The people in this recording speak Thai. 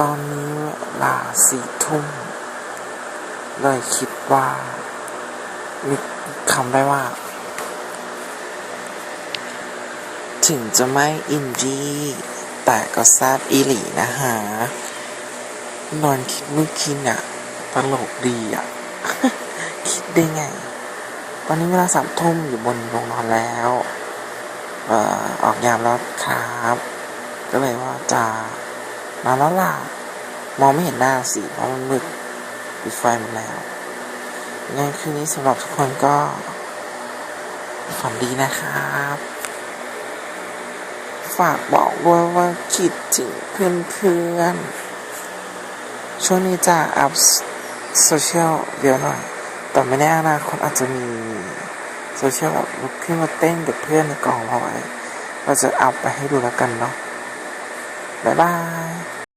ตอนนี้เวลาสี่ทุ่มเลยคิดว่านึกคำได้ว่า ถึงจะไม่อินดี้แต่ก็แซบอีหลีนะฮะ นอนคิดเมื่อคืนอะตลกดีอะ คิดได้ไง ตอนนี้เวลาสามทุ่มอยู่บนโรงนอนแล้ว เอ่อ ออกยามแล้วครับ ก็เลยว่าจะ มาแล้วล่ะ มองไม่เห็นหน้าสิเพราะมันมืดปิดไฟหมดแล้วยังไงคืนนี้สำหรับทุกคนก็ฝันดีนะครับ ฝากบอกด้วยว่าคิดถึงเพื่อนๆ ช่วงนี้จะอัพโซเชียลเยอะหน่อย แต่ไม่แน่อนาคตอาจจะมีโซเชียลแบบลุกขึ้นมาเต้นกับเพื่อนในกองเราไว้เราจะอัพไปให้ดูแล้วกันเนาะบ๊ายบาย